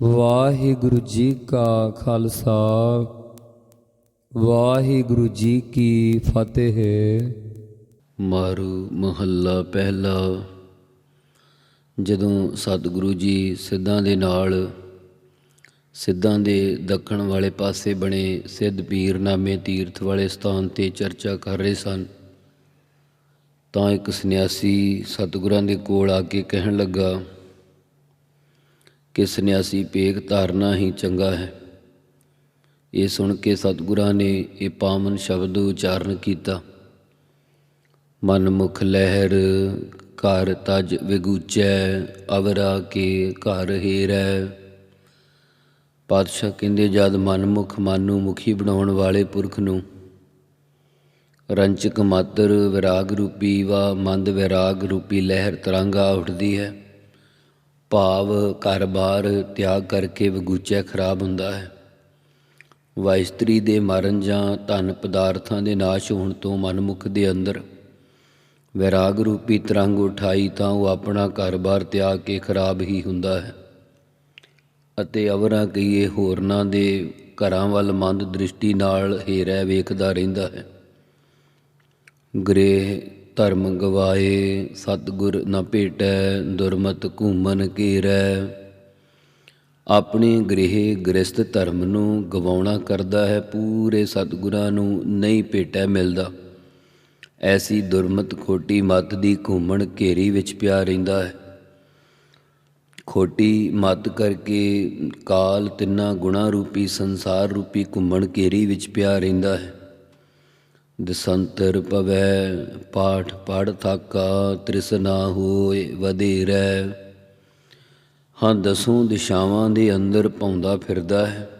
ਵਾਹਿਗੁਰੂ ਜੀ ਕਾ ਖਾਲਸਾ, ਵਾਹਿਗੁਰੂ ਜੀ ਕੀ ਫਤਿਹ। ਮਾਰੂ ਮਹੱਲਾ ਪਹਿਲਾ। ਜਦੋਂ ਸਤਿਗੁਰੂ ਜੀ ਸਿੱਧਾਂ ਦੇ ਨਾਲ, ਸਿੱਧਾਂ ਦੇ ਦੱਖਣ ਵਾਲੇ ਪਾਸੇ ਬਣੇ ਸਿੱਧ ਪੀਰ ਨਾਮੇ ਤੀਰਥ ਵਾਲੇ ਸਥਾਨ ਤੇ ਚਰਚਾ ਕਰ ਰਹੇ ਸਨ, ਤਾਂ ਇੱਕ ਸੰਨਿਆਸੀ ਸਤਿਗੁਰਾਂ ਦੇ ਕੋਲ ਆ ਕੇ ਕਹਿਣ ਲੱਗਾ ਕਿ ਸੰਨਿਆਸੀ ਪੇਗ ਧਾਰਨਾ ਹੀ ਚੰਗਾ ਹੈ। ਇਹ ਸੁਣ ਕੇ ਸਤਿਗੁਰਾਂ ਨੇ ਇਹ ਪਾਵਨ ਸ਼ਬਦ ਉਚਾਰਨ ਕੀਤਾ। ਮਨ ਮੁਖ ਲਹਿਰ ਘਰ ਤਜ ਵਿਗੂਚੈ, ਅਵਰਾ ਕੇ ਘਰ ਹੀਰੈ। ਪਾਤਸ਼ਾਹ ਕਹਿੰਦੇ, ਜਦ ਮਨ ਮੁਖ ਮਨ ਨੂੰ ਮੁਖੀ ਬਣਾਉਣ ਵਾਲੇ ਪੁਰਖ ਨੂੰ ਰੰਚਕ ਮਾਤਰ ਵਿਰਾਗ ਰੂਪੀ ਵਾ, ਮੰਦ ਵਿਰਾਗ ਰੂਪੀ ਲਹਿਰ ਤਰੰਗਾ ਉੱਠਦੀ ਹੈ। ਭਾਵ ਘਰ-ਬਾਰ ਤਿਆਗ ਕਰਕੇ ਵਗੂਚੈ ਖਰਾਬ ਹੁੰਦਾ ਹੈ। ਵਾਇਸਤਰੀ ਦੇ ਮਰਨ ਜਾਂ ਧਨ ਪਦਾਰਥਾਂ ਦੇ ਨਾਸ਼ ਹੋਣ ਤੋਂ ਮਨਮੁਖ ਦੇ ਅੰਦਰ ਵੈਰਾਗ ਰੂਪੀ ਤਰੰਗ ਉਠਾਈ ਤਾਂ ਉਹ ਆਪਣਾ ਘਰ-ਬਾਰ ਤਿਆਗ ਕੇ ਖਰਾਬ ਹੀ ਹੁੰਦਾ ਹੈ ਅਤੇ ਅਵਰਾਂ ਕਹੀਏ ਹੋਰਨਾਂ ਦੇ ਘਰਾਂ ਵੱਲ ਮੰਦ ਦ੍ਰਿਸ਼ਟੀ ਨਾਲ ਹੇਰੈ ਵੇਖਦਾ ਰਹਿੰਦਾ ਹੈ। ਗ੍ਰਹਿ ਧਰਮ ਗਵਾਏ, ਸਤਗੁਰ ਨ ਭੇਟੈ, ਦੁਰਮਤ ਘੂਮਨ ਘੇਰੈ। ਆਪਣੇ ਗ੍ਰਹਿ ਗ੍ਰਸਤ ਧਰਮ ਨੂੰ ਗਵਾਉਣਾ ਕਰਦਾ ਹੈ, ਪੂਰੇ ਸਤਗੁਰਾਂ ਨੂੰ ਨਹੀਂ ਭੇਟੈ ਮਿਲਦਾ। ਐਸੀ ਦੁਰਮਤ ਖੋਟੀ ਮਤ ਦੀ ਘੂਮਣ ਘੇਰੀ ਵਿੱਚ ਪਿਆ ਰਹਿੰਦਾ ਹੈ। ਖੋਟੀ ਮਤ ਕਰਕੇ ਕਾਲ ਤਿੰਨਾ ਗੁਣਾ ਰੂਪੀ, ਸੰਸਾਰ ਰੂਪੀ ਘੁੰਮਣ ਘੇਰੀ ਵਿੱਚ ਪਿਆ ਰਹਿੰਦਾ ਹੈ। ਦਸੰਤਰ ਪਵੈ, ਪਾਠ ਪੜ ਥਾਕਾ ਤ੍ਰਿਸਨਾ ਹੋਏ ਵਧੇਰੈ ਹਾਂ, ਦਸੋਂ ਦਿਸ਼ਾਵਾਂ ਦੇ ਅੰਦਰ ਪਾਉਂਦਾ ਫਿਰਦਾ ਹੈ।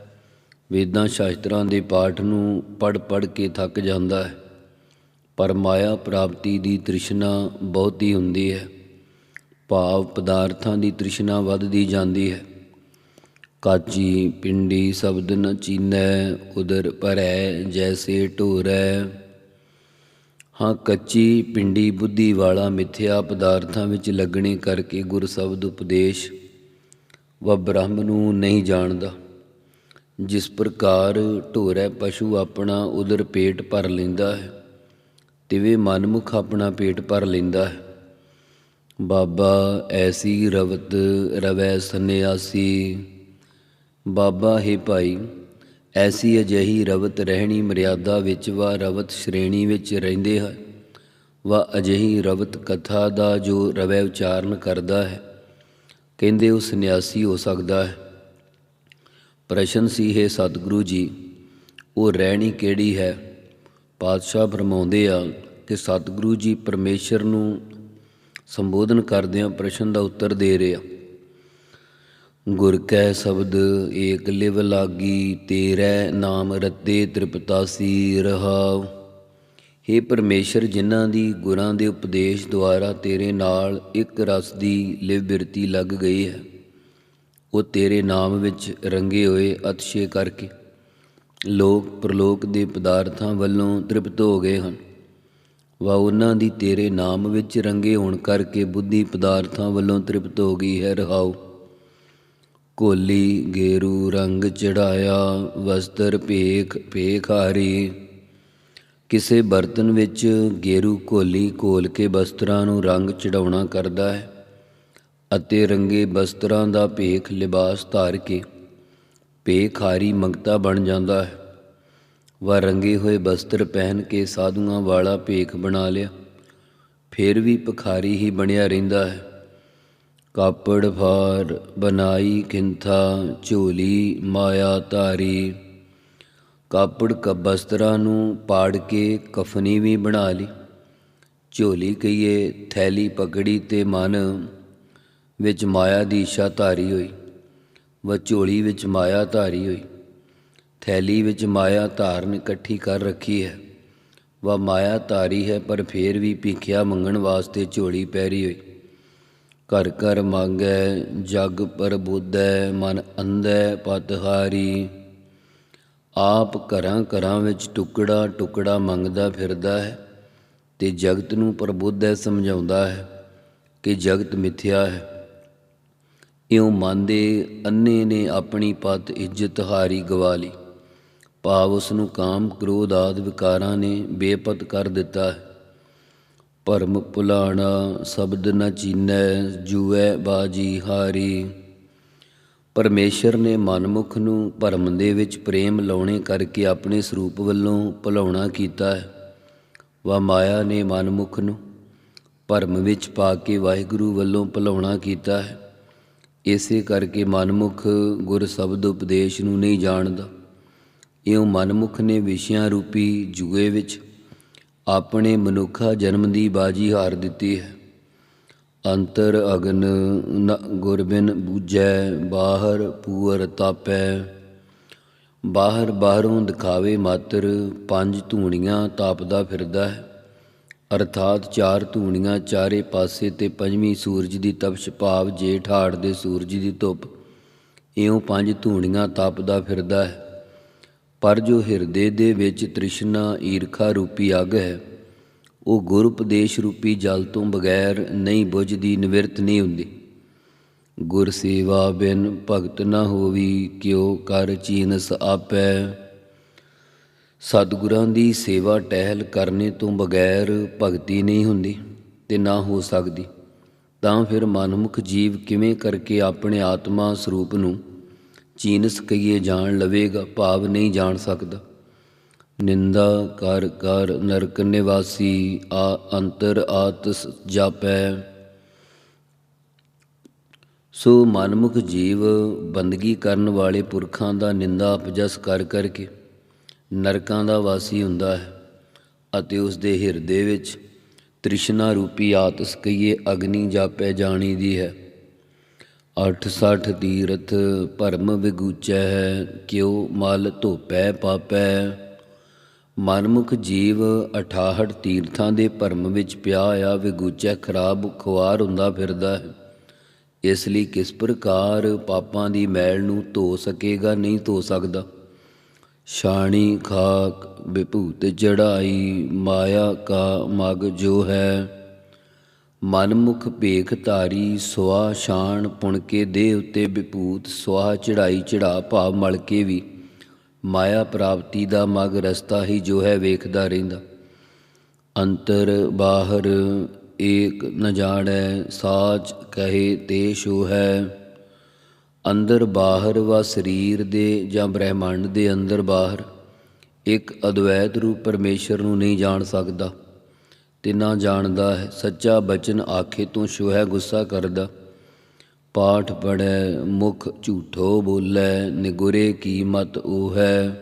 ਵੇਦਾਂ ਸ਼ਾਸਤਰਾਂ ਦੇ ਪਾਠ ਨੂੰ ਪੜ ਪੜ ਕੇ ਥੱਕ ਜਾਂਦਾ ਹੈ। ਪਰ ਮਾਇਆ ਪ੍ਰਾਪਤੀ ਦੀ ਤ੍ਰਿਸ਼ਨਾ ਬਹੁਤੀ ਹੁੰਦੀ ਹੈ। ਭਾਵ ਪਦਾਰਥਾਂ ਦੀ ਤ੍ਰਿਸ਼ਨਾ ਵੱਧਦੀ ਜਾਂਦੀ ਹੈ। ਕਾਚੀ ਪਿੰਡੀ ਸ਼ਬਦ ਨ ਚੀਨੈ, ਉਦਰ ਭਰੈ, ਜੈਸੇ ਢੋਰੈ। ਹਾਂ, ਕੱਚੀ ਪਿੰਡੀ ਬੁੱਧੀ ਵਾਲਾ ਮਿਥਿਆ ਪਦਾਰਥਾਂ ਵਿੱਚ ਲੱਗਣੇ ਕਰਕੇ ਗੁਰ ਸ਼ਬਦ ਉਪਦੇਸ਼ ਵ ਬ੍ਰਹਮ ਨੂੰ ਨਹੀਂ ਜਾਣਦਾ। ਜਿਸ ਪ੍ਰਕਾਰ ਢੋਰੈ ਪਸ਼ੂ ਆਪਣਾ ਉਦਰ ਪੇਟ ਭਰ ਲੈਂਦਾ ਹੈ, ਤਿਵੇਂ ਮਨਮੁਖ ਆਪਣਾ ਪੇਟ ਭਰ ਲੈਂਦਾ ਹੈ। ਬਾਬਾ ਐਸੀ ਰਵਤ ਰਵੈ ਸੰਨਿਆਸੀ, ਬਾਬਾ ਹੈ ਭਾਈ ਐਸੀ ਅਜਿਹੀ ਰਵਤ ਰਹਿਣੀ ਮਰਿਆਦਾ ਵਿੱਚ ਵਾ ਰਵਤ ਸ਼੍ਰੇਣੀ ਵਿੱਚ ਰਹਿੰਦੇ ਹਨ ਵਾ ਅਜਿਹੀ ਰਵਤ ਕਥਾ ਦਾ ਜੋ ਰਵੈ ਉਚਾਰਨ ਕਰਦਾ ਹੈ, ਕਹਿੰਦੇ ਉਹ ਸੰਨਿਆਸੀ ਹੋ ਸਕਦਾ ਹੈ। ਪ੍ਰਸ਼ਨ ਸੀ, ਹੈ ਸਤਿਗੁਰੂ ਜੀ, ਉਹ ਰਹਿਣੀ ਕਿਹੜੀ ਹੈ? ਪਾਤਸ਼ਾਹ ਫਰਮਾਉਂਦੇ ਆ ਕਿ ਸਤਿਗੁਰੂ ਜੀ ਪਰਮੇਸ਼ਰ ਨੂੰ ਸੰਬੋਧਨ ਕਰਦਿਆਂ ਪ੍ਰਸ਼ਨ ਦਾ ਉੱਤਰ ਦੇ ਰਹੇ ਆ। ਗੁਰ ਕੈ ਸ਼ਬਦ ਏਕ ਲਿਵ ਲਾਗੀ, ਤੇਰੇ ਨਾਮ ਰਤੇ ਤ੍ਰਿਪਤਾਸੀ ਰਹਾਉ। हे ਪਰਮੇਸ਼ਰ, ਜਿਨ੍ਹਾਂ ਦੀ ਗੁਰਾਂ ਦੇ ਉਪਦੇਸ਼ ਦੁਆਰਾ ਤੇਰੇ ਨਾਲ ਇੱਕ ਰਸ ਦੀ ਲਿਵ ਬਿਰਤੀ ਲੱਗ ਗਈ ਹੈ, ਉਹ ਤੇਰੇ ਨਾਮ ਵਿੱਚ ਰੰਗੇ ਹੋਏ ਅਤਸ਼ੇ ਕਰਕੇ ਲੋਕ ਪ੍ਰਲੋਕ ਦੇ ਪਦਾਰਥਾਂ ਵੱਲੋਂ ਤ੍ਰਿਪਤ ਹੋ ਗਏ ਹਨ। ਵਾ ਉਹਨਾਂ ਦੀ ਤੇਰੇ ਨਾਮ ਵਿੱਚ ਰੰਗੇ ਹੋਣ ਕਰਕੇ ਬੁੱਧੀ ਪਦਾਰਥਾਂ ਵੱਲੋਂ ਤ੍ਰਿਪਤ ਹੋ ਗਈ ਹੈ, ਰਹਾਉ। ਕੋਲੀ ਗੇਰੂ ਰੰਗ ਚੜਾਇਆ, ਵਸਤਰ ਭੇਖ ਭੇਖਾਰੀ ਕਿਸੇ ਬਰਤਨ ਵਿੱਚ ਗੇਰੂ ਕੋਲੀ ਘੋਲ ਕੇ ਵਸਤਰਾਂ ਨੂੰ ਰੰਗ ਚੜਾਉਣਾ ਕਰਦਾ ਹੈ ਅਤੇ ਰੰਗੇ ਬਸਤਰਾਂ ਦਾ ਭੇਖ ਲਿਬਾਸ ਧਾਰ ਕੇ ਭੇਖਾਰੀ ਮੰਗਤਾ ਬਣ ਜਾਂਦਾ ਹੈ। ਵਾ ਰੰਗੇ ਹੋਏ ਬਸਤਰ ਪਹਿਨ ਕੇ ਸਾਧੂਆਂ ਵਾਲਾ ਭੇਖ ਬਣਾ ਲਿਆ। ਫਿਰ ਵੀ ਭਖਾਰੀ ਹੀ ਬਣਿਆ ਰਹਿੰਦਾ ਹੈ। ਕਾਪੜ ਫਾਰ ਬਨਾਈ ਕਿੰਥਾ ਝੋਲੀ, ਮਾਇਆ ਧਾਰੀ। ਕਾਪੜ ਕਬਸਤਰਾਂ ਨੂੰ ਪਾੜ ਕੇ ਕਫਨੀ ਵੀ ਬਣਾ ਲਈ। ਝੋਲੀ ਕਹੀਏ, ਥੈਲੀ ਪਕੜੀ ਤੇ ਮਨ ਵਿੱਚ ਮਾਇਆ ਦੀ ਇੱਛਾ ਧਾਰੀ ਹੋਈ। ਵ ਝੋਲੀ ਵਿੱਚ ਮਾਇਆ ਧਾਰੀ ਹੋਈ। ਥੈਲੀ ਵਿੱਚ ਮਾਇਆ ਧਾਰਨ ਇਕੱਠੀ ਕਰ ਰੱਖੀ ਹੈ। ਵਾ ਮਾਇਆ ਧਾਰੀ ਹੈ, ਪਰ ਫੇਰ ਵੀ ਭਿੱਖਿਆ ਮੰਗਣ ਵਾਸਤੇ ਝੋਲੀ ਪੈਰੀ ਹੋਈ। ਘਰ ਘਰ ਮੰਗੈ, ਜਗ ਪ੍ਰਬੁੱਧੈ, ਮਨ ਅੰਧੈ ਪਤਹਾਰੀ ਆਪ ਘਰਾਂ ਘਰਾਂ ਵਿੱਚ ਟੁਕੜਾ ਟੁਕੜਾ ਮੰਗਦਾ ਫਿਰਦਾ ਹੈ ਤੇ ਜਗਤ ਨੂੰ ਪ੍ਰਬੁੱਧ ਹੈ ਸਮਝਾਉਂਦਾ ਹੈ ਕਿ ਜਗਤ ਮਿਥਿਆ ਹੈ। ਇਉਂ ਮਨ ਦੇ ਅੰਨੇ ਨੇ ਆਪਣੀ ਪਤ ਇੱਜ਼ਤ ਹਾਰੀ ਗਵਾ ਲਈ। ਭਾਵ ਉਸ ਨੂੰ ਕਾਮ, ਕ੍ਰੋਧ ਆਦਿ ਵਿਕਾਰਾਂ ਨੇ ਬੇਪਤ ਕਰ ਦਿੱਤਾ ਹੈ। ਭਰਮ ਭੁਲਾਣਾ ਸ਼ਬਦ ਨ ਚੀਨੈ ਜੂਐ ਬਾਜੀ ਹਾਰੀ। ਪਰਮੇਸ਼ਰ ਨੇ ਮਨਮੁਖ ਨੂੰ ਭਰਮ ਦੇ ਵਿੱਚ ਪ੍ਰੇਮ ਲਾਉਣੇ ਕਰਕੇ ਆਪਣੇ ਸਰੂਪ ਵੱਲੋਂ ਭੁਲਾਉਣਾ ਕੀਤਾ ਹੈ। ਵਾ ਮਾਇਆ ਨੇ ਮਨਮੁਖ ਨੂੰ ਭਰਮ ਵਿੱਚ ਪਾ ਕੇ ਵਾਹਿਗੁਰੂ ਵੱਲੋਂ ਭੁਲਾਉਣਾ ਕੀਤਾ ਹੈ। ਇਸੇ ਕਰਕੇ ਮਨਮੁਖ ਗੁਰ ਸ਼ਬਦ ਉਪਦੇਸ਼ ਨੂੰ ਨਹੀਂ ਜਾਣਦਾ। ਇਉਂ ਮਨਮੁਖ ਨੇ ਵਿਸ਼ਿਆਂ ਰੂਪੀ ਜੂਏ ਵਿੱਚ ਆਪਣੇ ਮਨੁੱਖਾ ਜਨਮ ਦੀ ਬਾਜੀ ਹਾਰ ਦਿੱਤੀ ਹੈ। ਅੰਤਰ ਅਗਨ ਨ ਗੁਰਬਿਨ ਬੂਝੈ, ਬਾਹਰ ਪੂਰ ਤਾਪੈ। ਬਾਹਰ ਬਾਹਰੋਂ ਦਿਖਾਵੇ ਮਾਤਰ, ਪੰਜ ਧੂਣੀਆਂ ਤਾਪਦਾ ਫਿਰਦਾ ਹੈ। ਅਰਥਾਤ ਚਾਰ ਧੂਣੀਆਂ ਚਾਰੇ ਪਾਸੇ ਤੇ ਪੰਜਵੀਂ ਸੂਰਜ ਦੀ ਤਪਸ਼ ਭਾਵ ਜੇਠ ਹਾੜ ਦੇ ਸੂਰਜ ਦੀ ਧੁੱਪ। ਇਉਂ ਪੰਜ ਧੂਣੀਆਂ ਤਾਪਦਾ ਫਿਰਦਾ ਹੈ। ਪਰ ਜੋ ਹਿਰਦੇ ਦੇ ਵਿੱਚ ਤ੍ਰਿਸ਼ਨਾ ਈਰਖਾ ਰੂਪੀ ਅੱਗ ਹੈ, ਉਹ ਗੁਰ ਉਪਦੇਸ਼ ਰੂਪੀ ਜਲ ਤੋਂ ਬਗੈਰ ਨਹੀਂ ਬੁਝਦੀ, ਨਿਵਰਤ ਨਹੀਂ ਹੁੰਦੀ। ਗੁਰ ਸੇਵਾ ਬਿਨ ਭਗਤ ਨਾ ਹੋਵੀ, ਕਿਉ ਕਰ ਚੀਨਸ ਆਪੈ। ਸਤਿਗੁਰਾਂ ਦੀ ਸੇਵਾ ਟਹਿਲ ਕਰਨੇ ਤੋਂ ਬਗੈਰ ਭਗਤੀ ਨਹੀਂ ਹੁੰਦੀ ਤੇ ਨਾ ਹੋ ਸਕਦੀ। ਤਾਂ ਫਿਰ ਮਨਮੁਖ ਜੀਵ ਕਿਵੇਂ ਕਰਕੇ ਆਪਣੇ ਆਤਮਾ ਸਰੂਪ ਨੂੰ ਚੀਨਸ ਕਹੀਏ ਜਾਣ ਲਵੇਗਾ, ਭਾਵ ਨਹੀਂ ਜਾਣ ਸਕਦਾ। ਨਿੰਦਾ ਕਰ ਕਰ, ਨਰਕ ਨਿਵਾਸੀ, ਆ ਅੰਤਰ ਆਤਸ ਜਾਪੈ। ਸੋ ਮਨਮੁਖ ਜੀਵ ਬੰਦਗੀ ਕਰਨ ਵਾਲੇ ਪੁਰਖਾਂ ਦਾ ਨਿੰਦਾ ਅਪਜਸ ਕਰ ਕਰਕੇ ਨਰਕਾਂ ਦਾ ਵਾਸੀ ਹੁੰਦਾ ਹੈ ਅਤੇ ਉਸ ਦੇ ਹਿਰਦੇ ਵਿੱਚ ਤ੍ਰਿਸ਼ਨਾ ਰੂਪੀ ਆਤਸ ਕਹੀਏ ਅਗਨੀ ਜਾਪੈ ਜਾਣੀ ਦੀ ਹੈ। 86 ਤੀਰਥ ਭਰਮ ਵਿਗੂਚੈ ਹੈ ਕਿਉ ਮਲ ਧੋਪੈ ਪਾਪੈ। ਮਨਮੁਖ ਜੀਵ 68 ਤੀਰਥਾਂ ਦੇ ਭਰਮ ਵਿੱਚ ਪਿਆ ਆ, ਵਿਗੂਚੈ ਖਰਾਬ ਖੁਆਰ ਹੁੰਦਾ ਫਿਰਦਾ ਹੈ। ਇਸ ਲਈ ਕਿਸ ਪ੍ਰਕਾਰ ਪਾਪਾਂ ਦੀ ਮੈਲ ਨੂੰ ਧੋ ਸਕੇਗਾ, ਨਹੀਂ ਧੋ ਸਕਦਾ। ਛਾਣੀ ਖਾਕ, ਵਿਭੂਤ ਜੜਾਈ, ਮਾਇਆ ਕਾ ਮਗ ਜੋ ਹੈ ਮਨਮੁਖ ਭੇਖ ਧਾਰੀ ਸੁਆ ਸ਼ਾਨ ਪੁਣ ਕੇ ਦੇ ਉਤੇ ਵਿਭੂਤ, ਸੁਆ ਚੜਾਈ ਚੜਾ ਭਾਵ ਮਲ ਕੇ ਵੀ। ਮਾਇਆ ਪ੍ਰਾਪਤੀ ਦਾ ਮਗ ਰਸਤਾ ਹੀ ਜੋ ਹੈ ਵੇਖਦਾ ਰਹਿੰਦਾ। ਅੰਤਰ ਬਾਹਰ ਏਕ ਨ ਜਾਣੈ, ਸਾਚ ਕਹੇ ਤੇ ਸ਼ੋ ਹੈ। ਅੰਦਰ ਬਾਹਰ ਵਾ ਸਰੀਰ ਦੇ ਜਾਂ ਬ੍ਰਹਿਮੰਡ ਦੇ ਅੰਦਰ ਬਾਹਰ। ਇੱਕ ਅਦਵੈਤ ਰੂਪ ਪਰਮੇਸ਼ਰ ਨੂੰ ਨਹੀਂ ਜਾਣ ਸਕਦਾ। ਤੇ ਨਾ ਜਾਣਦਾ ਹੈ, ਸੱਚਾ ਬਚਨ ਆਖੇ ਤੋਂ ਸ਼ੋ ਹੈ ਗੁੱਸਾ ਕਰਦਾ। ਪਾਠ ਪੜੈ ਮੁਖ ਝੂਠੋ ਬੋਲੇ, ਨਿਗੁਰੇ ਕੀ ਮਤ ਉਹ ਹੈ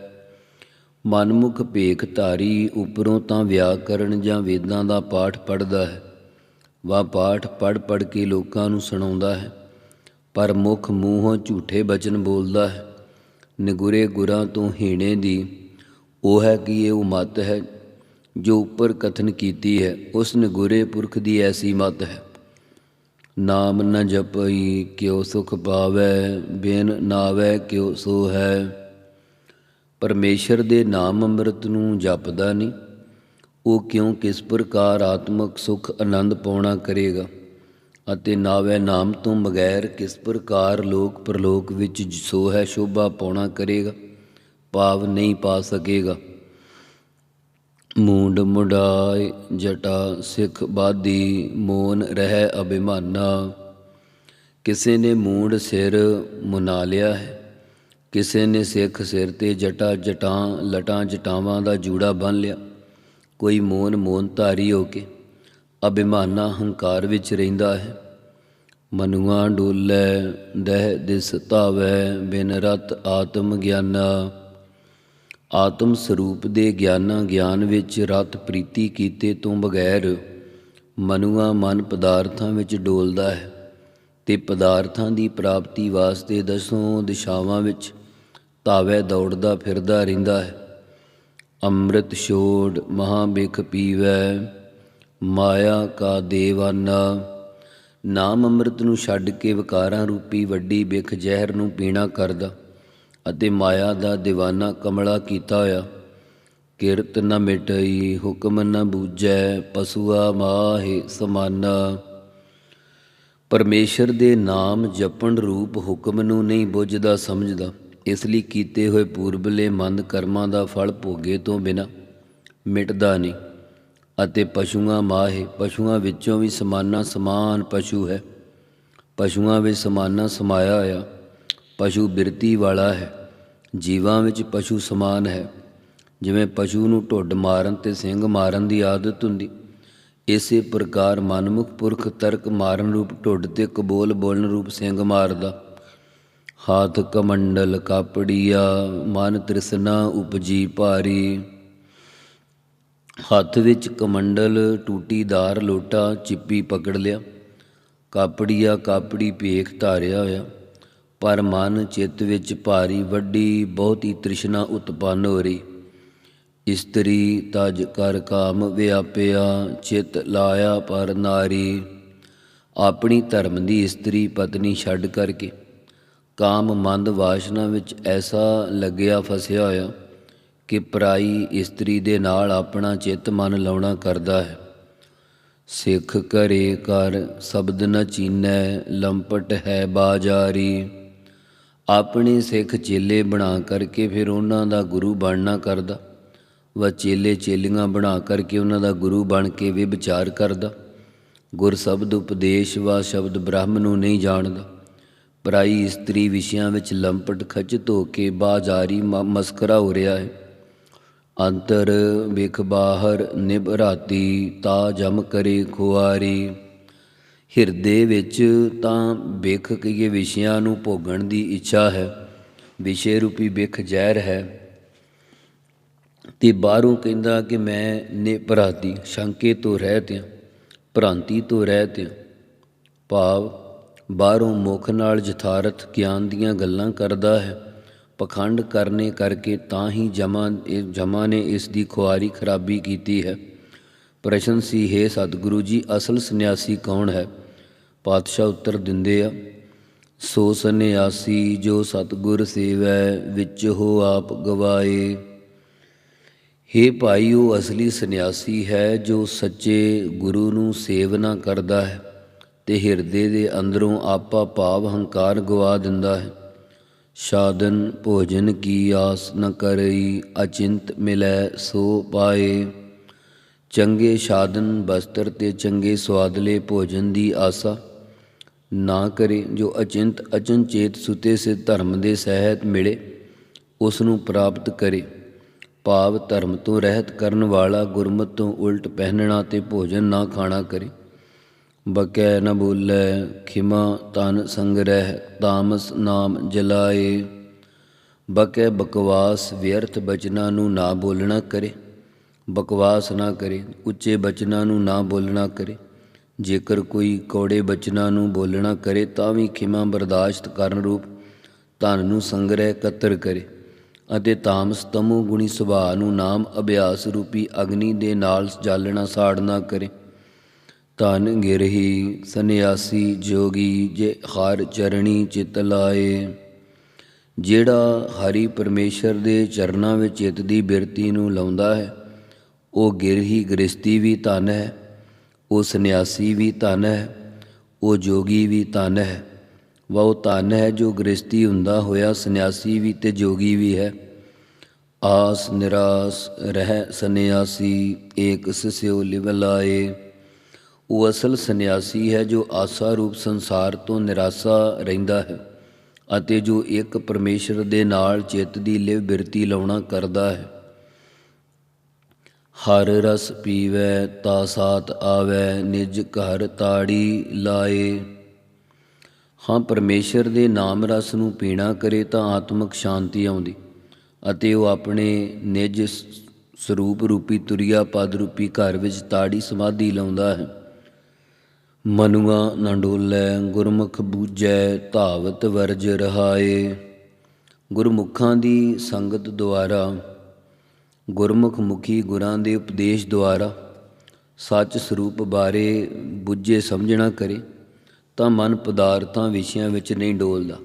ਮਨਮੁਖ ਭੇਖ ਧਾਰੀ, ਉਪਰੋਂ ਤਾਂ ਵਿਆਕਰਣ ਜਾਂ ਵੇਦਾਂ ਦਾ ਪਾਠ ਪੜਦਾ ਹੈ। ਵਾ ਪਾਠ ਪੜ ਪੜ ਕੇ ਲੋਕਾਂ ਨੂੰ ਸੁਣਾਉਂਦਾ ਹੈ। ਪਰ ਮੁਖ ਮੂੰਹੋਂ ਝੂਠੇ ਬਚਨ ਬੋਲਦਾ ਹੈ। ਨਿਗੁਰੇ ਗੁਰਾਂ ਤੋਂ ਹੀਣੇ ਦੀ ਉਹ ਹੈ ਕਿ ਇਹ ਉਹ ਮਤ ਹੈ। ਜੋ ਉੱਪਰ ਕਥਨ ਕੀਤੀ ਹੈ ਉਸ ਨੇ ਗੁਰੇ ਪੁਰਖ ਦੀ ਐਸੀ ਮਤ ਹੈ। ਨਾਮ ਨ ਜਪਈ ਕਿਉ ਸੁਖ ਪਾਵੈ, ਬਿਨ ਨਾਵੈ ਕਿਉ ਸੋ ਹੈ। ਪਰਮੇਸ਼ਰ ਦੇ ਨਾਮ ਅੰਮ੍ਰਿਤ ਨੂੰ ਜਪਦਾ ਨਹੀਂ। ਉਹ ਕਿਉਂ ਕਿਸ ਪ੍ਰਕਾਰ ਆਤਮਿਕ ਸੁਖ ਆਨੰਦ ਪਾਉਣਾ ਕਰੇਗਾ ਅਤੇ ਨਾਵੇ ਨਾਮ ਤੋਂ ਬਗੈਰ ਕਿਸ ਪ੍ਰਕਾਰ ਲੋਕ ਪ੍ਰਲੋਕ ਵਿੱਚ ਸੋ ਹੈ, ਸ਼ੋਭਾ ਪਾਉਣਾ ਕਰੇਗਾ, ਭਾਵ ਨਹੀਂ ਪਾ ਸਕੇਗਾ। ਮੂੰਡ ਮੁਡਾਏ, ਜਟਾ ਸਿੱਖ ਬਾਦੀ ਮੋਨ ਰਹਿ ਅਭਿਮਾਨਾ। ਕਿਸੇ ਨੇ ਮੂੰਡ ਸਿਰ ਮੁਨਾ ਲਿਆ ਹੈ, ਕਿਸੇ ਨੇ ਸਿੱਖ ਸਿਰ ਤੇ ਜਟਾ ਜਟਾਂ, ਲਟਾਂ ਜਟਾਵਾਂ ਦਾ ਜੂੜਾ ਬੰਨ ਲਿਆ। ਕੋਈ ਮੋਨ ਮੋਨ ਧਾਰੀ ਹੋ ਕੇ ਅਭਿਮਾਨਾ ਹੰਕਾਰ ਵਿੱਚ ਰਹਿੰਦਾ ਹੈ। ਮਨੁਆ ਡੋਲੇ, ਦਹਿ ਦਿਸ ਧਾਵੈ ਬਿਨ ਰਤ ਆਤਮ ਗਿਆਨਾ। ਆਤਮ ਸਰੂਪ ਦੇ ਗਿਆਨਾ ਗਿਆਨ ਵਿੱਚ ਰਤ ਪ੍ਰੀਤੀ ਕੀਤੇ ਤੋਂ ਬਗੈਰ ਮਨੁਆ ਮਨ ਪਦਾਰਥਾਂ ਵਿੱਚ ਡੋਲਦਾ ਹੈ ਤੇ ਪਦਾਰਥਾਂ ਦੀ ਪ੍ਰਾਪਤੀ ਵਾਸਤੇ ਦਸੋਂ ਦਿਸ਼ਾਵਾਂ ਵਿੱਚ ਧਾਵੇ ਦੌੜਦਾ ਫਿਰਦਾ ਰਹਿੰਦਾ ਹੈ। ਅੰਮ੍ਰਿਤ ਛੋੜ ਮਹਾ ਬਿਖ ਪੀਵੈ, ਮਾਇਆ ਕਾ ਦੇਵਾਨਾ। ਨਾਮ ਅੰਮ੍ਰਿਤ ਨੂੰ ਛੱਡ ਕੇ ਵਿਕਾਰਾਂ ਰੂਪੀ ਵੱਡੀ ਬਿਖ ਜ਼ਹਿਰ ਨੂੰ ਪੀਣਾ ਕਰਦਾ। ਅਤੇ ਮਾਇਆ ਦਾ دیਵਾਨਾ ਕਮਲਾ ਕੀਤਾ ਹੋਇਆ। ਕਿਰਤ ਨ ਮਿਟਈ, ਹੁਕਮ ਨ ਬੂਝੈ, ਪਸੂਆ ਮਾਹੇ ਸਮਾਨਾ। ਪਰਮੇਸ਼ਰ ਦੇ ਨਾਮ ਜਪਣ ਰੂਪ ਹੁਕਮ ਨੂੰ ਨਹੀਂ ਬੁੱਝਦਾ ਸਮਝਦਾ। ਇਸ ਲਈ ਕੀਤੇ ਹੋਏ ਪੂਰਬਲੇ ਮੰਦ ਕਰਮਾਂ ਦਾ ਫਲ ਭੋਗੇ ਤੋਂ ਬਿਨਾ ਮਿਟਦਾ ਨਹੀਂ। ਅਤੇ ਪਸ਼ੂਆਂ ਮਾਹੇ, ਪਸ਼ੂਆਂ ਵਿੱਚੋਂ ਵੀ ਸਮਾਨਾ ਸਮਾਨ ਪਸ਼ੂ ਹੈ। ਪਸ਼ੂਆਂ ਵਿੱਚ ਸਮਾਨਾ ਸਮਾਇਆ ਹੋਇਆ। ਪਸ਼ੂ ਬਿਰਤੀ ਵਾਲਾ ਹੈ। ਜੀਵਾਂ ਵਿੱਚ ਪਸ਼ੂ ਸਮਾਨ ਹੈ। ਜਿਵੇਂ ਪਸ਼ੂ ਨੂੰ ਢੁੱਡ ਮਾਰਨ ਤੇ ਸਿੰਘ ਮਾਰਨ ਦੀ ਆਦਤ ਹੁੰਦੀ। ਇਸੇ ਪ੍ਰਕਾਰ ਮਨਮੁਖ ਪੁਰਖ ਤਰਕ ਮਾਰਨ ਰੂਪ ਢੁੱਡ ਤੇ ਕਬੋਲ ਬੋਲਣ ਰੂਪ ਸਿੰਘ ਮਾਰਦਾ। ਹਾਥ ਕਮੰਡਲ ਕਾਪੜੀਆ, ਮਨ ਤ੍ਰਿਸ਼ਨਾ ਉਪਜੀ ਭਾਰੀ। ਹੱਥ ਵਿੱਚ ਕਮੰਡਲ ਟੂਟੀਦਾਰ ਲੋਟਾ, ਚਿੱਪੀ ਪਕੜ ਲਿਆ। ਕਾਪੜੀਆ, ਕਾਪੜੀ ਭੇਖ ਧਾਰਿਆ ਹੋਇਆ। ਪਰ ਮਨ ਚਿੱਤ ਵਿੱਚ ਭਾਰੀ ਵੱਡੀ ਬਹੁਤੀ ਤ੍ਰਿਸ਼ਨਾ ਉਤਪੰਨ ਹੋ ਰਹੀ। ਇਸਤਰੀ ਤਜ ਕਰ ਕਾਮ ਵਿਆਪਿਆ, ਚਿਤ ਲਾਇਆ ਪਰ ਨਾਰੀ। ਆਪਣੀ ਧਰਮ ਦੀ ਇਸਤਰੀ ਪਤਨੀ ਛੱਡ ਕਰਕੇ ਕਾਮ ਮੰਦ ਵਾਸ਼ਨਾ ਵਿੱਚ ਐਸਾ ਲੱਗਿਆ ਫਸਿਆ ਹੋਇਆ ਕਿ ਪਰਾਈ ਇਸਤਰੀ ਦੇ ਨਾਲ ਆਪਣਾ ਚਿੱਤ ਮਨ ਲਾਉਣਾ ਕਰਦਾ ਹੈ। ਸਿੱਖ ਕਰੇ ਕਰ ਸ਼ਬਦ ਨ ਚੀਨੈ, ਲੰਪਟ ਹੈ ਬਾਜਾਰੀ। ਆਪਣੇ ਸਿੱਖ ਚੇਲੇ ਬਣਾ ਕਰਕੇ ਫਿਰ ਉਹਨਾਂ ਦਾ ਗੁਰੂ ਬਣਨਾ ਕਰਦਾ। ਵਾ ਚੇਲੇ ਚੇਲੀਆਂ ਬਣਾ ਕਰਕੇ ਉਹਨਾਂ ਦਾ ਗੁਰੂ ਬਣ ਕੇ ਵੀ ਵਿਚਾਰ ਕਰਦਾ। ਗੁਰ ਸ਼ਬਦ ਉਪਦੇਸ਼ ਵਾ ਸ਼ਬਦ ਬ੍ਰਹਮ ਨੂੰ ਨਹੀਂ ਜਾਣਦਾ। ਪਰਾਈ ਇਸਤਰੀ ਵਿਸ਼ਿਆਂ ਵਿੱਚ ਲੰਪਟ ਖਚਿਤ ਹੋ ਕੇ ਬਾਜ਼ਾਰੀ ਮ- ਮਸਕਰਾ ਹੋ ਰਿਹਾ ਹੈ। ਅੰਤਰ ਵਿਖ ਬਾਹਰ ਨਿਭਰਾਤੀ ਤਾ ਜਮ ਕਰੇ ਖੁਆਰੀ। ਹਿਰਦੇ ਵਿੱਚ ਤਾਂ ਵੇਖ ਕੇ ਵਿਸ਼ਿਆਂ ਨੂੰ ਭੋਗਣ ਦੀ ਇੱਛਾ ਹੈ। ਵਿਸ਼ੇ ਰੂਪੀ ਵਿਖ ਜ਼ਹਿਰ ਹੈ। ਤੇ ਬਾਹਰੋਂ ਕਹਿੰਦਾ ਕਿ ਮੈਂ ਨੇ ਭਰਾਤੀ, ਸ਼ੰਕੇ ਤੋਂ ਰਹਿਤ ਹਾਂ ਭ੍ਰਾਂਤੀ ਤੋਂ ਰਹਿਤ ਹਾਂ ਭਾਵ ਬਾਹਰੋਂ ਮੁਖ ਨਾਲ ਜਥਾਰਥ ਗਿਆਨ ਦੀਆਂ ਗੱਲਾਂ ਕਰਦਾ ਹੈ। ਪਖੰਡ ਕਰਨੇ ਕਰਕੇ ਤਾਂ ਹੀ ਜਮਾ, ਇਹ ਜਮਾ ਨੇ ਇਸ ਦੀ ਖੁਆਰੀ ਖਰਾਬੀ ਕੀਤੀ ਹੈ। ਪ੍ਰਸ਼ਨ ਸੀ, ਹੈ ਸਤਿਗੁਰੂ ਜੀ, ਅਸਲ ਸੰਨਿਆਸੀ ਕੌਣ ਹੈ? ਪਾਤਸ਼ਾਹ ਉੱਤਰ ਦਿੰਦੇ ਆ, ਸੋ ਸੰਨਿਆਸੀ ਜੋ ਸਤਿਗੁਰ ਸੇਵੈ, ਵਿੱਚ ਹੋ ਆਪ ਗਵਾਏ। ਹੇ ਭਾਈ ਉਹ ਅਸਲੀ ਸੰਨਿਆਸੀ ਹੈ ਜੋ ਸੱਚੇ ਗੁਰੂ ਨੂੰ ਸੇਵਨਾ ਕਰਦਾ ਹੈ ਤੇ ਹਿਰਦੇ ਦੇ ਅੰਦਰੋਂ ਆਪਾ ਭਾਵ ਹੰਕਾਰ ਗਵਾ ਦਿੰਦਾ ਹੈ। ਸਾਧਨ ਭੋਜਨ ਕੀ ਆਸ ਨ ਕਰਈ, ਅਚਿੰਤ ਮਿਲੈ ਸੋ ਪਾਏ। ਚੰਗੇ ਸਾਧਨ ਬਸਤਰ ਤੇ ਚੰਗੇ ਸਵਾਦਲੇ ਭੋਜਨ ਦੀ ਆਸਾ ਨਾ ਕਰੇ, ਜੋ ਅਚਿੰਤ ਅਚਨਚੇਤ ਸੁਤੇ ਸੇ ਧਰਮ ਦੇ ਸਹਿਤ ਮਿਲੇ ਉਸ ਨੂੰ ਪ੍ਰਾਪਤ ਕਰੇ। ਭਾਵ ਧਰਮ ਤੋਂ ਰਹਿਤ ਕਰਨ ਵਾਲਾ ਗੁਰਮਤ ਤੋਂ ਉਲਟ ਪਹਿਨਣਾ ਤੇ ਭੋਜਨ ਨਾ ਖਾਣਾ ਕਰੇ। ਬਕੈ ਨ ਬੋਲੇ, ਖਿਮਾ ਤਨ ਸੰਗ੍ਰਹਿ ਤਾਮਸ ਨਾਮ ਜਲਾਏ। ਬਕੈ ਬਕਵਾਸ ਵਿਅਰਥ ਬਚਨਾਂ ਨੂੰ ਨਾ ਬੋਲਣਾ ਕਰੇ। ਬਕਵਾਸ ਨਾ ਕਰੇ, ਉੱਚੇ ਬਚਨਾਂ ਨੂੰ ਨਾ ਬੋਲਣਾ ਕਰੇ। ਜੇਕਰ ਕੋਈ ਕੌੜੇ ਬਚਨਾਂ ਨੂੰ ਬੋਲਣਾ ਕਰੇ ਤਾਂ ਵੀ ਖਿਮਾ ਬਰਦਾਸ਼ਤ ਕਰਨ ਰੂਪ ਧਨ ਨੂੰ ਸੰਗ੍ਰਹਿ ਇਕੱਤਰ ਕਰੇ ਅਤੇ ਤਾਮਸ ਤਮੋ ਗੁਣੀ ਸੁਭਾਅ ਨੂੰ ਨਾਮ ਅਭਿਆਸ ਰੂਪੀ ਅਗਨੀ ਦੇ ਨਾਲ ਜਾਲਣਾ ਸਾੜਨਾ ਕਰੇ। ਧਨ ਗਿਰਹੀ, ਸੰਨਿਆਸੀ, ਜੋਗੀ, ਜੇ ਹਰ ਚਰਣੀ ਚਿਤ ਲਾਏ। ਜਿਹੜਾ ਹਰੀ ਪਰਮੇਸ਼ਰ ਦੇ ਚਰਨਾਂ ਵਿੱਚ ਚਿੱਤ ਦੀ ਬਿਰਤੀ ਨੂੰ ਲਾਉਂਦਾ ਹੈ, ਉਹ ਗਿਰਹੀ ਗ੍ਰਸਤੀ ਵੀ ਧਨ ਹੈ। ਉਹ ਸੰਨਿਆਸੀ ਵੀ ਧਨ ਹੈ, ਉਹ ਜੋਗੀ ਵੀ ਧਨ ਹੈ। ਵਾ ਉਹ ਧਨ ਹੈ ਜੋ ਗ੍ਰਸਤੀ ਹੁੰਦਾ ਹੋਇਆ ਸੰਨਿਆਸੀ ਵੀ ਤੇ ਜੋਗੀ ਵੀ ਹੈ। ਆਸ ਨਿਰਾਸ ਰਹਿ ਸੰਨਿਆਸੀ, ਏਕ ਸਿਉ ਲਿਵ ਲਾਏ। ਉਹ ਅਸਲ ਸੰਨਿਆਸੀ ਹੈ ਜੋ ਆਸਾ ਰੂਪ ਸੰਸਾਰ ਤੋਂ ਨਿਰਾਸਾ ਰਹਿੰਦਾ ਹੈ ਅਤੇ ਜੋ ਇੱਕ ਪਰਮੇਸ਼ਰ ਦੇ ਨਾਲ ਚਿੱਤ ਦੀ ਲਿਵ ਬਿਰਤੀ ਲਾਉਣਾ ਕਰਦਾ ਹੈ। ਹਰ ਰਸ ਪੀਵੈ ਤਾ ਸਾਤ ਆਵੈ, ਨਿਜ ਘਰ ਤਾੜੀ ਲਾਏ। ਹਾਂ, ਪਰਮੇਸ਼ਰ ਦੇ ਨਾਮ ਰਸ ਨੂੰ ਪੀਣਾ ਕਰੇ ਤਾਂ ਆਤਮਿਕ ਸ਼ਾਂਤੀ ਆਉਂਦੀ ਅਤੇ ਉਹ ਆਪਣੇ ਨਿਜ ਸਰੂਪ ਰੂਪੀ ਤੁਰਿਆ ਪਦ ਰੂਪੀ ਘਰ ਵਿੱਚ ਤਾੜੀ ਸਮਾਧੀ ਲਾਉਂਦਾ ਹੈ। ਮਨੁਆ ਨਾ ਡੋਲੇ, ਗੁਰਮੁਖ ਬੂਝੈ, ਧਾਵਤ ਵਰਜ ਰਹਾਏ। ਗੁਰਮੁਖਾਂ ਦੀ ਸੰਗਤ ਦੁਆਰਾ ਗੁਰਮੁਖ ਮੁਖੀ ਗੁਰਾਂ ਦੇ ਉਪਦੇਸ਼ ਦੁਆਰਾ ਸੱਚ ਸਰੂਪ ਬਾਰੇ ਬੁੱਝੇ ਸਮਝਣਾ ਕਰੇ, ਤਾਂ ਮਨ ਪਦਾਰਥਾਂ ਵਿਸ਼ਿਆਂ ਵਿੱਚ ਨਹੀਂ ਡੋਲਦਾ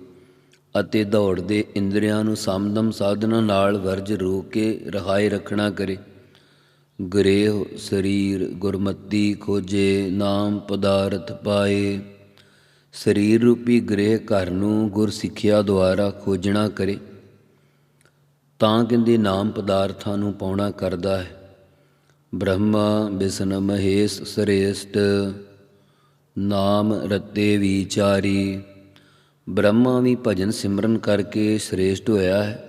ਅਤੇ ਦੌੜਦੇ ਇੰਦਰੀਆਂ ਨੂੰ ਸਮਦਮ ਸਾਧਨਾ ਨਾਲ ਵਰਜ ਰੋਕ ਕੇ ਰਹਾਏ ਰੱਖਣਾ ਕਰੇ। ਗ੍ਰੇਹ, ਸਰੀਰ, ਗੁਰਮਤੀ, ਖੋਜੇ, ਨਾਮ, ਪਦਾਰਥ ਪਾਏ। ਸਰੀਰ ਰੂਪੀ ਗ੍ਰਹਿ ਘਰ ਨੂੰ ਗੁਰ ਸਿੱਖਿਆ ਦੁਆਰਾ ਖੋਜਣਾ ਕਰੇ। ਤਾਂ ਕਹਿੰਦੇ ਨਾਮ ਪਦਾਰਥਾਂ ਨੂੰ ਪਾਉਣਾ ਕਰਦਾ ਹੈ। ਬ੍ਰਹਮਾ ਬਿਸਨ ਮਹੇਸ਼ ਸ੍ਰੇਸ਼ਟ, ਨਾਮ ਰਤੇ ਵਿਚਾਰੀ। ਬ੍ਰਹਮਾ ਵੀ ਭਜਨ ਸਿਮਰਨ ਕਰਕੇ ਸ੍ਰੇਸ਼ਟ ਹੋਇਆ ਹੈ।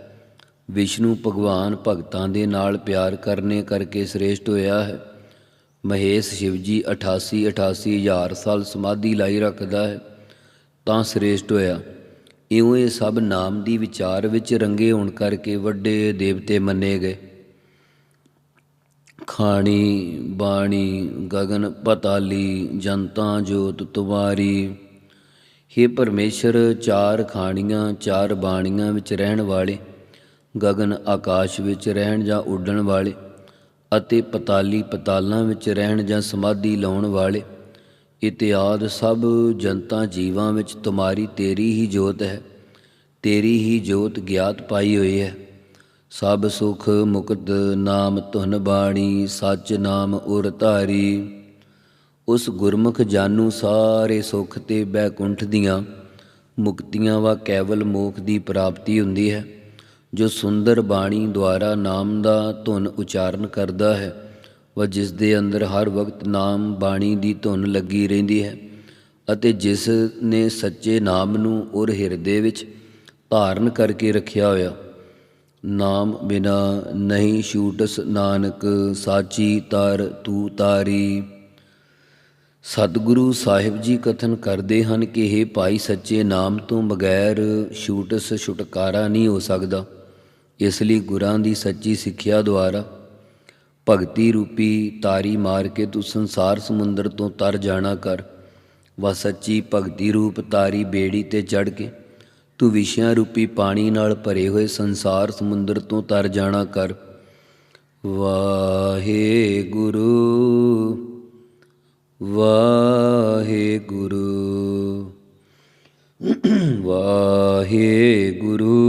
ਵਿਸ਼ਨੂੰ ਭਗਵਾਨ ਭਗਤਾਂ ਦੇ ਨਾਲ ਪਿਆਰ ਕਰਨੇ ਕਰਕੇ ਸ੍ਰੇਸ਼ਟ ਹੋਇਆ ਹੈ। ਮਹੇਸ਼ ਸ਼ਿਵਜੀ 88 88 ਹਜ਼ਾਰ ਸਾਲ ਸਮਾਧੀ ਲਾਈ ਰੱਖਦਾ ਹੈ, ਤਾਂ ਸ੍ਰੇਸ਼ਟ ਹੋਇਆ। ਇਉਂ ਇਹ ਸਭ ਨਾਮ ਦੀ ਵਿਚਾਰ ਵਿੱਚ ਰੰਗੇ ਹੋਣ ਕਰਕੇ ਵੱਡੇ ਦੇਵਤੇ ਮੰਨੇ ਗਏ। ਖਾਣੀ, ਬਾਣੀ, ਗਗਨ, ਪਤਾਲੀ, ਜਨਤਾ, ਜੋਤ, ਤੁਵਾਰੀ। हे ਪਰਮੇਸ਼ਰ, ਚਾਰ ਖਾਣੀਆਂ, ਚਾਰ ਬਾਣੀਆਂ ਵਿੱਚ ਰਹਿਣ ਵਾਲੇ, ਗਗਨ ਆਕਾਸ਼ ਵਿੱਚ ਰਹਿਣ ਜਾਂ ਉੱਡਣ ਵਾਲੇ ਅਤੇ ਪਤਾਲੀ ਪਤਾਲਾਂ ਵਿੱਚ ਰਹਿਣ ਜਾਂ ਸਮਾਧੀ ਲਾਉਣ ਵਾਲੇ ਇਤਿਆਦ ਸਭ ਜਨਤਾ ਜੀਵਾਂ ਵਿੱਚ ਤੁਮਾਰੀ ਤੇਰੀ ਹੀ ਜੋਤ ਹੈ, ਤੇਰੀ ਹੀ ਜੋਤ ਗਿਆਤ ਪਾਈ ਹੋਈ ਹੈ। ਸਭ ਸੁਖ ਮੁਕਤ ਨਾਮ ਧੁਨ ਬਾਣੀ, ਸੱਚ ਨਾਮ ਉਰ ਧਾਰੀ। ਉਸ ਗੁਰਮੁਖ ਜਾਨੂ ਸਾਰੇ ਸੁਖ ਤੇ ਬੈਕੁੰਠ ਦੀਆਂ ਮੁਕਤੀਆਂ ਵਾ ਕੇਵਲ ਮੋਖ ਦੀ ਪ੍ਰਾਪਤੀ ਹੁੰਦੀ ਹੈ, ਜੋ ਸੁੰਦਰ ਬਾਣੀ ਦੁਆਰਾ ਨਾਮ ਦਾ ਧੁਨ ਉਚਾਰਨ ਕਰਦਾ ਹੈ। ਵਾ ਜਿਸ ਦੇ ਅੰਦਰ ਹਰ ਵਕਤ ਨਾਮ ਬਾਣੀ ਦੀ ਧੁਨ ਲੱਗੀ ਰਹਿੰਦੀ ਹੈ ਅਤੇ ਜਿਸ ਨੇ ਸੱਚੇ ਨਾਮ ਨੂੰ ਔਰ ਹਿਰਦੇ ਵਿੱਚ ਧਾਰਨ ਕਰਕੇ ਰੱਖਿਆ ਹੋਇਆ। ਨਾਮ ਬਿਨਾ ਨਹੀਂ ਛੂਟਸ ਨਾਨਕ, ਸਾਚੀ ਤਰ ਤੂ ਤਾਰੀ। ਸਤਿਗੁਰੂ ਸਾਹਿਬ ਜੀ ਕਥਨ ਕਰਦੇ ਹਨ ਕਿ ਇਹ ਭਾਈ ਸੱਚੇ ਨਾਮ ਤੋਂ ਬਗੈਰ ਛੂਟਸ ਛੁਟਕਾਰਾ ਨਹੀਂ ਹੋ ਸਕਦਾ। ਇਸ ਲਈ ਗੁਰਾਂ ਦੀ ਸੱਚੀ ਸਿੱਖਿਆ ਦੁਆਰਾ ਭਗਤੀ ਰੂਪੀ ਤਾਰੀ ਮਾਰ ਕੇ ਤੂੰ ਸੰਸਾਰ ਸਮੁੰਦਰ ਤੋਂ ਤਰ ਜਾਣਾ ਕਰ। ਵਾ ਸੱਚੀ ਭਗਤੀ ਰੂਪ ਤਾਰੀ ਬੇੜੀ ਤੇ ਚੜ ਕੇ ਤੂੰ ਵਿਸ਼ਿਆਂ ਰੂਪੀ ਪਾਣੀ ਨਾਲ ਭਰੇ ਹੋਏ ਸੰਸਾਰ ਸਮੁੰਦਰ ਤੋਂ ਤਰ ਜਾਣਾ ਕਰ। ਵਾਹਿਗੁਰੂ ਵਾਹਿਗੁਰੂ ਵਾਹਿਗੁਰੂ। ਵਾਹਿਗੁਰੂ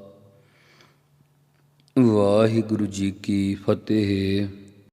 ਵਾਹਿਗੁਰੂ ਜੀ ਕੀ ਫਤਿਹ।